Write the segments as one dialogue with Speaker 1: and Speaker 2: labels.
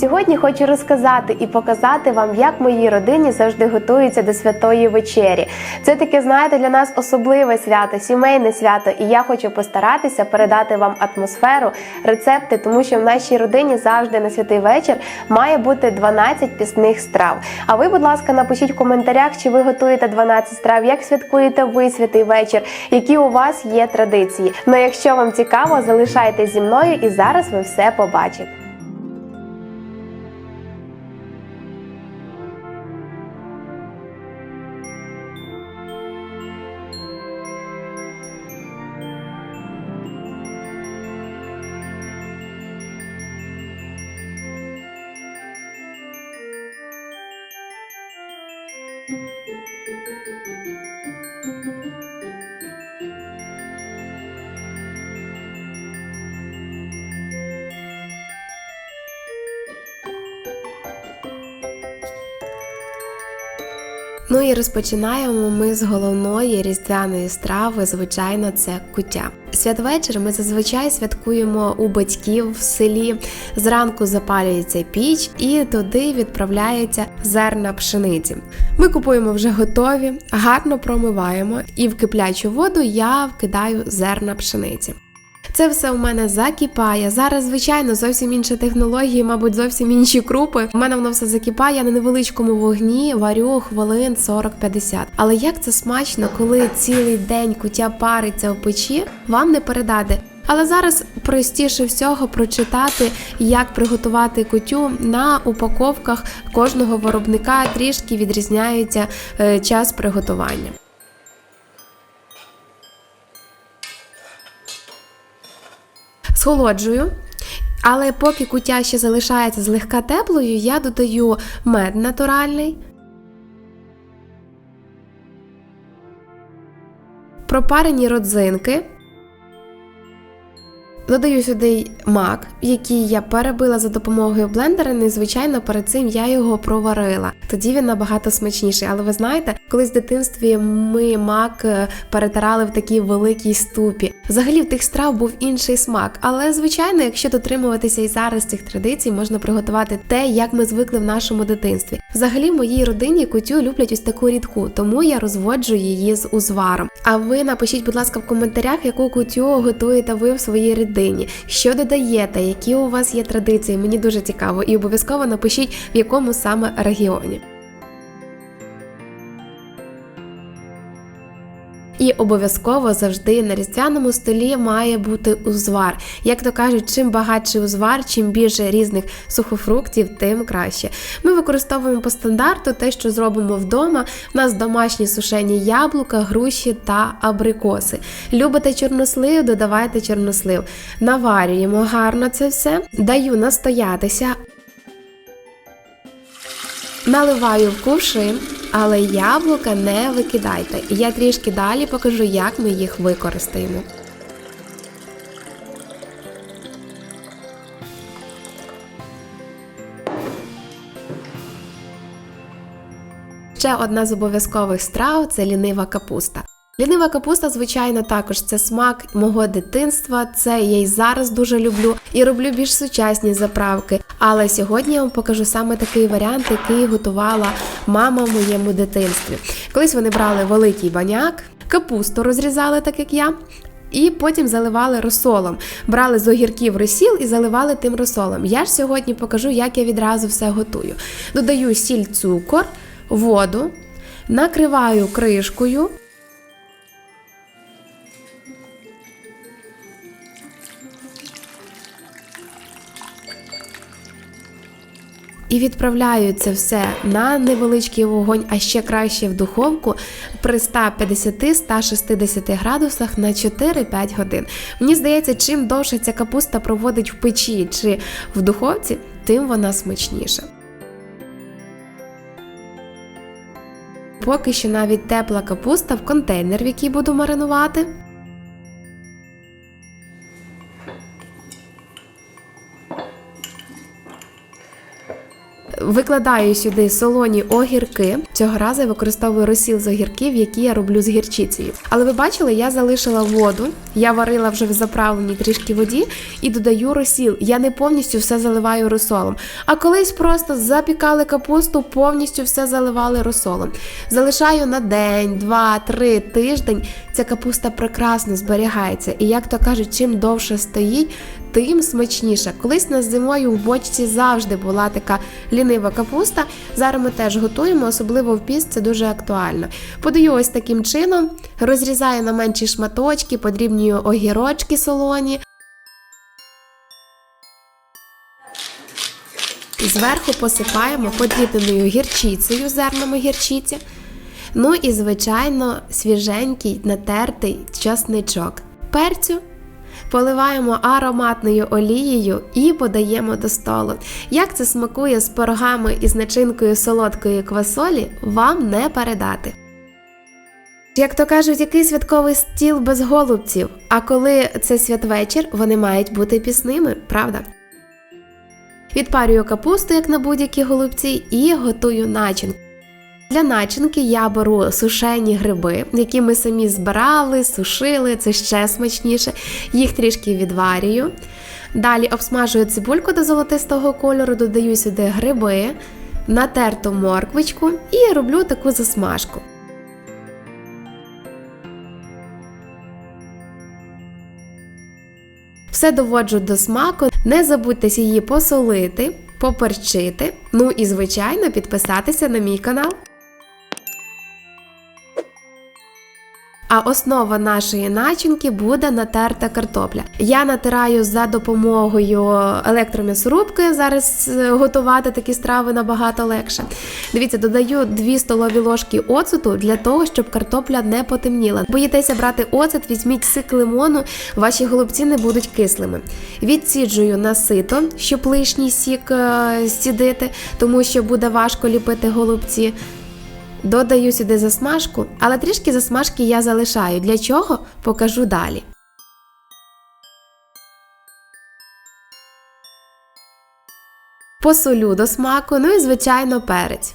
Speaker 1: Сьогодні хочу розказати і показати вам, як моїй родині завжди готуються до святої вечері. Це таке, знаєте, для нас особливе свято, сімейне свято, і я хочу постаратися передати вам атмосферу, рецепти, тому що в нашій родині завжди на святий вечір має бути 12 пісних страв. А ви, будь ласка, напишіть в коментарях, чи ви готуєте 12 страв, як святкуєте ви святий вечір, які у вас є традиції. Ну, якщо вам цікаво, залишайтесь зі мною і зараз ви все побачите. Ну і розпочинаємо ми з головної різдвяної страви, звичайно, це куття. Святвечір ми зазвичай святкуємо у батьків в селі. Зранку запалюється піч і туди відправляється зерна пшениці. Ми купуємо вже готові, гарно промиваємо, і в киплячу воду я вкидаю зерна пшениці. Це все у мене закипає. Зараз, звичайно, зовсім інші технології, мабуть, зовсім інші крупи. У мене воно все закипає я на невеличкому вогні, варю хвилин 40-50. Але як це смачно, коли цілий день куття париться в печі, вам не передати. Але зараз простіше всього прочитати, як приготувати кутю на упаковках кожного виробника трішки відрізняється е, час приготування. Схолоджую. Але поки куття ще залишається злегка теплою, я додаю мед натуральний, пропарені родзинки. Додаю сюди мак, який я перебила за допомогою блендера. І, звичайно, перед цим я його проварила. Тоді він набагато смачніший. Але ви знаєте, колись в дитинстві ми мак е, перетирали в такій великій ступі. Взагалі в тих страв був інший смак. Але звичайно, якщо дотримуватися і зараз цих традицій, можна приготувати те, як ми звикли в нашому дитинстві. Взагалі, в моїй родині кутю люблять ось таку рідку, тому я розводжу її з узваром. А ви напишіть, будь ласка, в коментарях, яку кутю готуєте ви в своїй родині, що додаєте, які у вас є традиції. Мені дуже цікаво, і обов'язково напишіть, в якому саме регіоні. І обов'язково завжди на різдвяному столі має бути узвар. Як то кажуть, чим багатший узвар, чим більше різних сухофруктів, тим краще. Ми використовуємо по стандарту те, що зробимо вдома. У нас домашні сушені яблука, груші та абрикоси. Любите чорнослив, додавайте чорнослив. Наварюємо гарно це все, даю настоятися. Наливаю в кувшин, але яблука не викидайте. Я трішки далі покажу, як ми їх використаємо. Ще одна з обов'язкових страв це лінива капуста. Лінива капуста, звичайно, також це смак мого дитинства. Це я й зараз дуже люблю і роблю більш сучасні заправки. Але сьогодні я вам покажу саме такий варіант, який готувала мама в моєму дитинстві. Колись вони брали великий баняк, капусту розрізали, так як я. І потім заливали розсолом. Брали з огірків розсіл і заливали тим розсолом. Я ж сьогодні покажу, як я відразу все готую. Додаю сіль, цукор, воду, накриваю кришкою. І відправляю це все на невеличкий вогонь, а ще краще в духовку при 150-160 градусах на 4-5 годин. Мені здається, чим довше ця капуста проводить в печі чи в духовці, тим вона смачніша. Поки що навіть тепла капуста в контейнер, в який буду маринувати. Викладаю сюди солоні огірки. Цього разу я використовую розсіл з огірків, які я роблю з гірчицею. Але ви бачили, я залишила воду, я варила вже в заправленій трішки воді і додаю розсіл. Я не повністю все заливаю розсолом. А колись просто запікали капусту, повністю все заливали розсолом. Залишаю на день, два, три тиждень. Ця капуста прекрасно зберігається. І як то кажуть, чим довше стоїть, тим смачніше. Колись нас зимою в бочці завжди була така лінива капуста. Зараз ми теж готуємо, особливо в піст, це дуже актуально. Подаю ось таким чином, розрізаю на менші шматочки, подрібнюю огірочки солоні. Зверху посипаємо подрібненою гірчицею, зернами гірчиці. Ну і, звичайно, свіженький натертий часничок. Перцю поливаємо ароматною олією і подаємо до столу. Як це смакує з пирогами із начинкою солодкої квасолі, вам не передати. Як то кажуть, який святковий стіл без голубців, а коли це святвечір, вони мають бути пісними, правда? Відпарюю капусту, як на будь-які голубці, і готую начинку. Для начинки я беру сушені гриби, які ми самі збирали, сушили, це ще смачніше. Їх трішки відварюю. Далі обсмажую цибульку до золотистого кольору, додаю сюди гриби, натерту морквичку і роблю таку засмажку. Все доводжу до смаку, не забудьте її посолити, поперчити, ну і, звичайно, підписатися на мій канал. А основа нашої начинки буде натерта картопля. Я натираю за допомогою електром'ясорубки. Зараз е, готувати такі страви набагато легше. Дивіться, додаю 2 столові ложки оцету для того, щоб картопля не потемніла. Боїтеся брати оцет, візьміть сик лимону, ваші голубці не будуть кислими. Відсіджую на сито, щоб лишній сік е, зцідити, тому що буде важко ліпити голубці. Додаю сюди засмажку, але трішки засмажки я залишаю. Для чого? Покажу далі. Посолю до смаку, ну і, звичайно, перець.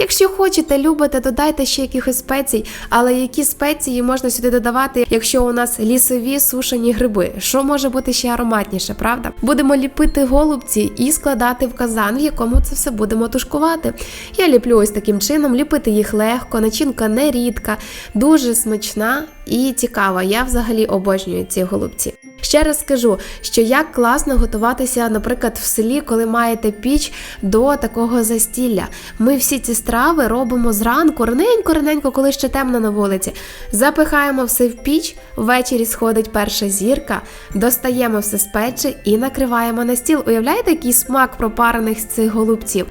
Speaker 1: Якщо хочете, любите, додайте ще якихось спецій, але які спеції можна сюди додавати, якщо у нас лісові сушені гриби? Що може бути ще ароматніше, правда? Будемо ліпити голубці і складати в казан, в якому це все будемо тушкувати. Я ліплю ось таким чином, ліпити їх легко, начинка не рідка, дуже смачна і цікава. Я взагалі обожнюю ці голубці. Ще раз скажу, що як класно готуватися, наприклад, в селі, коли маєте піч до такого застілля. Ми всі ці страви робимо зранку, раненько-раненько, коли ще темно на вулиці. Запихаємо все в піч, ввечері сходить перша зірка, достаємо все з печі і накриваємо на стіл. Уявляєте, який смак пропарених з цих голубців?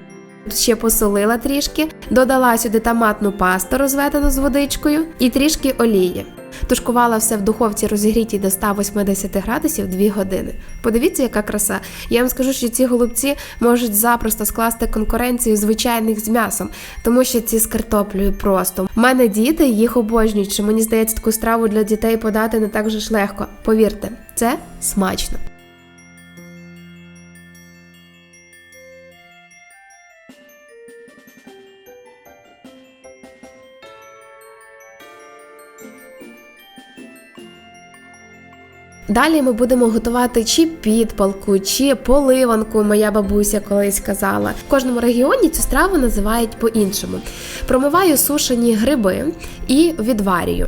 Speaker 1: Ще посолила трішки, додала сюди томатну пасту, розведену з водичкою, і трішки олії. Тушкувала все в духовці розігрітій до 180 градусів 2 години. Подивіться, яка краса. Я вам скажу, що ці голубці можуть запросто скласти конкуренцію звичайних з м'ясом, тому що ці з картоплею просто. У мене діти їх обожнюють, що мені здається, таку страву для дітей подати не так вже ж легко. Повірте, це смачно. Далі ми будемо готувати чи підпалку, чи поливанку. Моя бабуся колись казала. В кожному регіоні цю страву називають по-іншому. Промиваю сушені гриби і відварюю.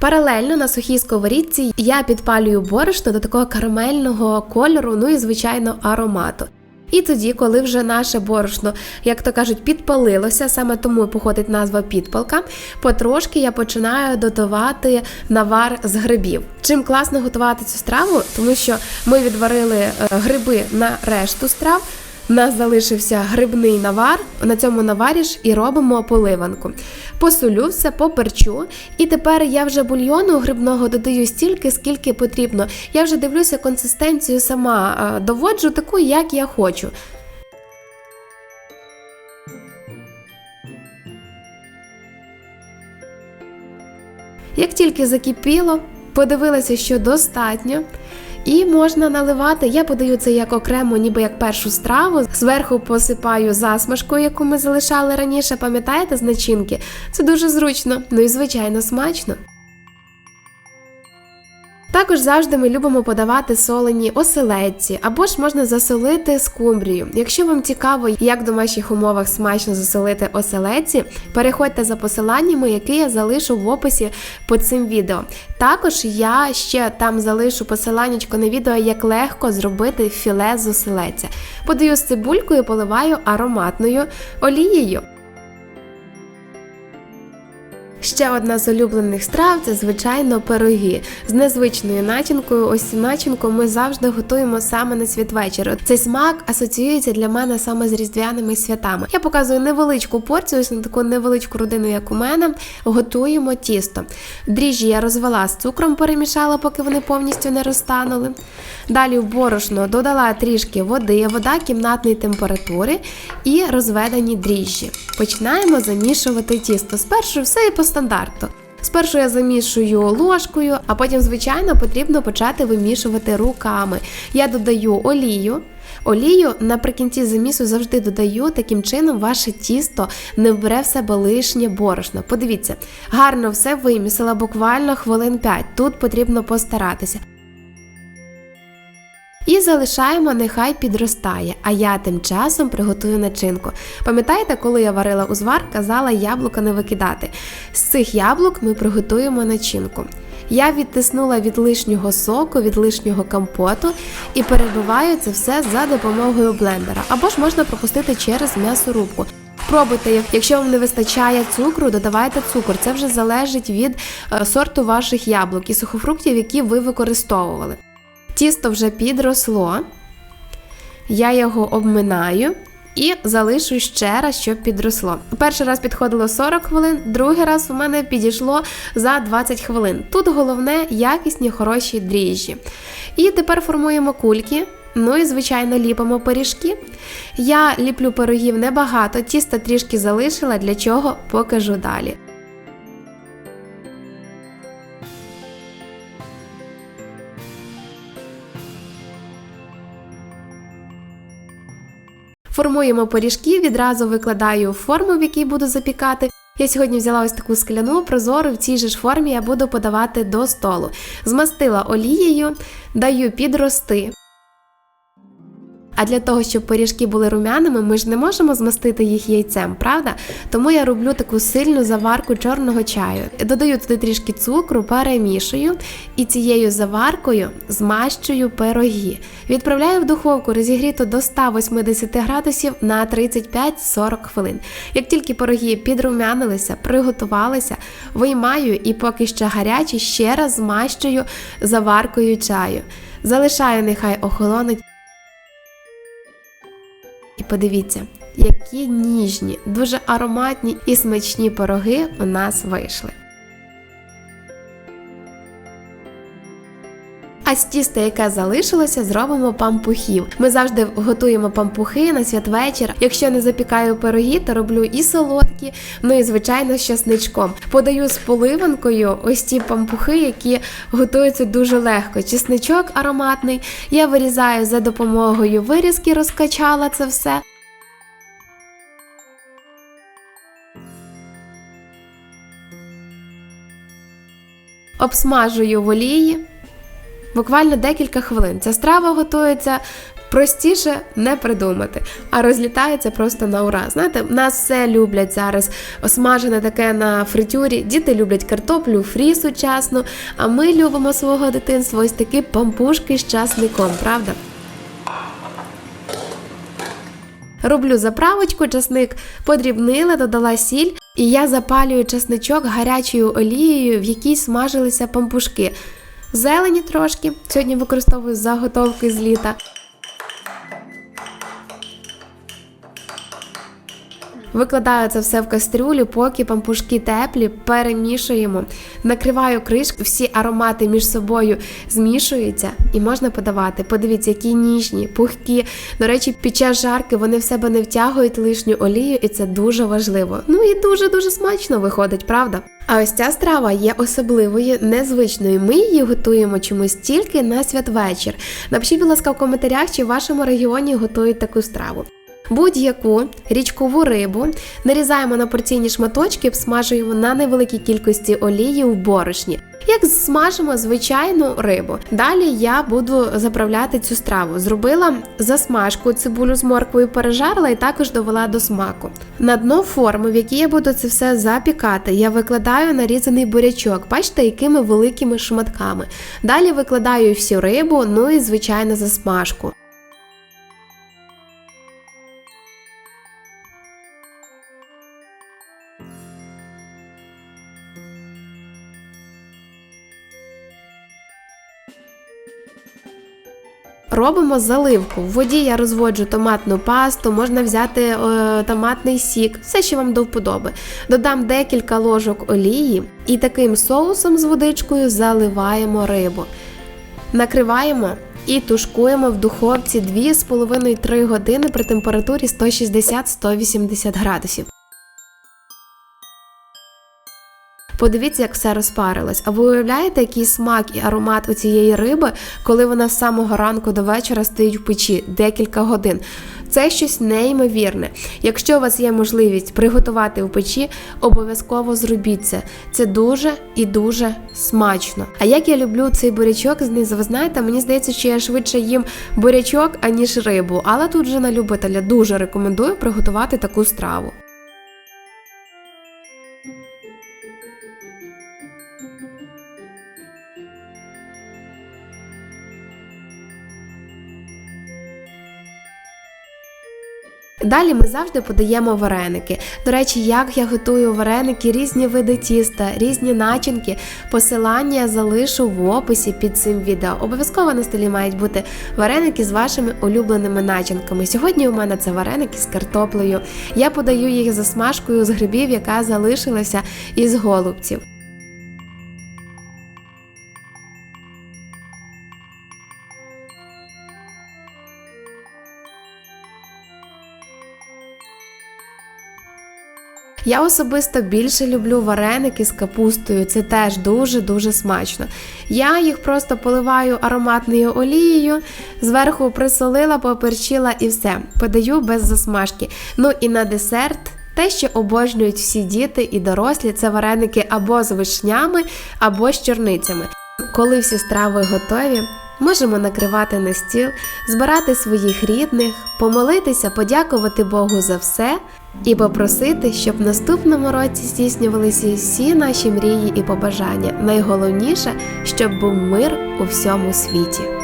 Speaker 1: Паралельно на сухій сковорідці я підпалюю борошно до такого карамельного кольору, ну і звичайно аромату. І тоді, коли вже наше борошно, як то кажуть, підпалилося, саме тому і походить назва підпалка, потрошки я починаю додавати навар з грибів. Чим класно готувати цю страву, тому що ми відварили е, гриби на решту страв. У нас залишився грибний навар, на цьому наварі ж і робимо поливанку. Посолю все, поперчу, і тепер я вже бульйону грибного додаю стільки, скільки потрібно. Я вже дивлюся консистенцію сама, доводжу таку, як я хочу. Як тільки закипіло, подивилася, що достатньо. І можна наливати. Я подаю це як окремо, ніби як першу страву. Зверху посипаю засмажкою, яку ми залишали раніше. Пам'ятаєте з начинки? Це дуже зручно, ну і звичайно смачно. Також завжди ми любимо подавати солені оселедці, або ж можна засолити скумбрію. Якщо вам цікаво, як в домашніх умовах смачно засолити оселедці, переходьте за посиланнями, які я залишу в описі під цим відео. Також я ще там залишу посиланнячко на відео, як легко зробити філе з оселедця. Подаю з цибулькою, поливаю ароматною олією. Ще одна з улюблених страв це, звичайно, пироги з незвичною начинкою. Ось цю начинку ми завжди готуємо саме на святвечір. Цей смак асоціюється для мене саме з різдвяними святами. Я показую невеличку порцію, ось на таку невеличку родину, як у мене. Готуємо тісто. Дріжджі я розвела з цукром, перемішала, поки вони повністю не розтанули. Далі в борошно додала трішки води, вода кімнатної температури і розведені дріжджі. Починаємо замішувати тісто. Спершу все і по стандарту. Спершу я замішую ложкою, а потім, звичайно, потрібно почати вимішувати руками. Я додаю олію. Олію наприкінці замісу завжди додаю, таким чином ваше тісто не вбере в себе лишнє борошно. Подивіться, гарно все вимісила, буквально хвилин 5. Тут потрібно постаратися. І залишаємо, нехай підростає, а я тим часом приготую начинку. Пам'ятаєте, коли я варила узвар, казала яблука не викидати. З цих яблук ми приготуємо начинку. Я відтиснула від лишнього соку, від лишнього компоту і перебиваю це все за допомогою блендера. Або ж можна пропустити через м'ясорубку. Пробуйте, якщо вам не вистачає цукру, додавайте цукор. Це вже залежить від е, сорту ваших яблук і сухофруктів, які ви використовували. Тісто вже підросло, я його обминаю і залишу ще раз, щоб підросло. Перший раз підходило 40 хвилин, другий раз у мене підійшло за 20 хвилин. Тут головне якісні хороші дріжджі. І тепер формуємо кульки. Ну і, звичайно, ліпимо пиріжки. Я ліплю пирогів небагато, тіста трішки залишила, для чого покажу далі. Формуємо пиріжки, відразу викладаю форму, в якій буду запікати. Я сьогодні взяла ось таку скляну прозору, в цій же ж формі я буду подавати до столу. Змастила олією, даю підрости. А для того, щоб пиріжки були румяними, ми ж не можемо змастити їх яйцем, правда? Тому я роблю таку сильну заварку чорного чаю. Додаю туди трішки цукру, перемішую і цією заваркою змащую пироги. Відправляю в духовку розігріту до 180 градусів на 35-40 хвилин. Як тільки пироги підрумянилися, приготувалися, виймаю і поки ще гарячі, ще раз змащую заваркою чаю. Залишаю, нехай охолонуть. І подивіться, які ніжні, дуже ароматні і смачні пироги у нас вийшли. А з тіста, яке залишилося, зробимо пампухів. Ми завжди готуємо пампухи на святвечір. Якщо не запікаю пироги, то роблю і солодкі, ну і звичайно з чесничком. Подаю з поливанкою ось ті пампухи, які готуються дуже легко. Чесничок ароматний. Я вирізаю за допомогою вирізки, розкачала це все. Обсмажую в олії. Буквально декілька хвилин. Ця страва готується простіше не придумати, а розлітається просто на ура. Знаєте, нас все люблять зараз. Осмажене таке на фритюрі. Діти люблять картоплю, фрі сучасну, а ми любимо свого дитинства ось такі пампушки з часником, правда? Роблю заправочку, часник подрібнила, додала сіль, і я запалюю часничок гарячою олією, в якій смажилися пампушки. Зелені трошки. Сьогодні використовую заготовки з літа. Викладаю це все в кастрюлю, поки пампушки теплі, перемішуємо. Накриваю кришку, всі аромати між собою змішуються і можна подавати. Подивіться, які ніжні, пухкі. До речі, під час жарки вони в себе не втягують лишню олію, і це дуже важливо. Ну і дуже дуже смачно виходить, правда? А ось ця страва є особливою, незвичною. Ми її готуємо чомусь тільки на святвечір. Напишіть, будь ласка, в коментарях, чи в вашому регіоні готують таку страву. Будь-яку річкову рибу нарізаємо на порційні шматочки, обсмажуємо на невеликій кількості олії в борошні. Як смажимо звичайну рибу. Далі я буду заправляти цю страву. Зробила засмажку, цибулю з морквою пережарила і також довела до смаку. На дно форми, в якій я буду це все запікати, я викладаю нарізаний бурячок. Бачите, якими великими шматками. Далі викладаю всю рибу, ну і звичайно засмажку. Робимо заливку. В воді я розводжу томатну пасту, можна взяти е, томатний сік, все, що вам до вподоби. Додам декілька ложок олії і таким соусом з водичкою заливаємо рибу. Накриваємо і тушкуємо в духовці 2,5-3 години при температурі 160-180 градусів. Подивіться, як все розпарилось. А ви уявляєте, який смак і аромат у цієї риби, коли вона з самого ранку до вечора стоїть в печі декілька годин. Це щось неймовірне. Якщо у вас є можливість приготувати в печі, обов'язково зробіть це. Це дуже і дуже смачно. А як я люблю цей бурячок знизу, ви знаєте, мені здається, що я швидше їм бурячок, аніж рибу. Але тут вже на любителя дуже рекомендую приготувати таку страву. Далі ми завжди подаємо вареники. До речі, як я готую вареники, різні види тіста, різні начинки. Посилання залишу в описі під цим відео. Обов'язково на столі мають бути вареники з вашими улюбленими начинками. Сьогодні у мене це вареники з картоплею. Я подаю їх за смажкою з грибів, яка залишилася із голубців. Я особисто більше люблю вареники з капустою, це теж дуже-дуже смачно. Я їх просто поливаю ароматною олією, зверху присолила, поперчила і все. Подаю без засмажки. Ну і на десерт. Те, що обожнюють всі діти і дорослі, це вареники або з вишнями, або з чорницями. Коли всі страви готові, можемо накривати на стіл, збирати своїх рідних, помолитися, подякувати Богу за все і попросити, щоб в наступному році здійснювалися всі наші мрії і побажання. Найголовніше, щоб був мир у всьому світі.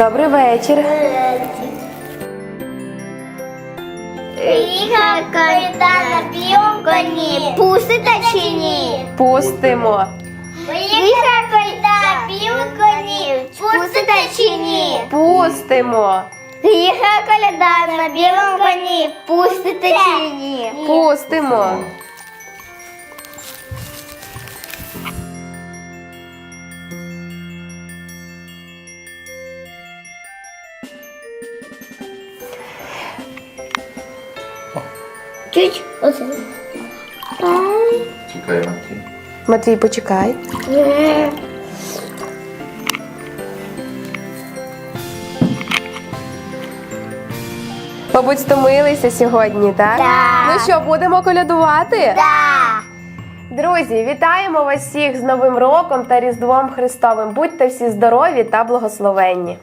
Speaker 1: Добрий вечір.
Speaker 2: Приїхав капітан на білому коні. Пустите чи ні?
Speaker 1: Пустимо.
Speaker 2: Приїхав капітан на білому коні. Пустите чи ні?
Speaker 1: Пустимо.
Speaker 2: Приїхав коляда на білому коні. Пустите чи ні?
Speaker 1: Пустимо.
Speaker 2: Чуть оце.
Speaker 3: Чекай, Матвій.
Speaker 1: Матвій, почекай. Мабуть, стомилися сьогодні, так?
Speaker 2: Так.
Speaker 1: Ну що, будемо колядувати?
Speaker 2: Да.
Speaker 1: Друзі, вітаємо вас всіх з Новим роком та Різдвом Христовим. Будьте всі здорові та благословенні.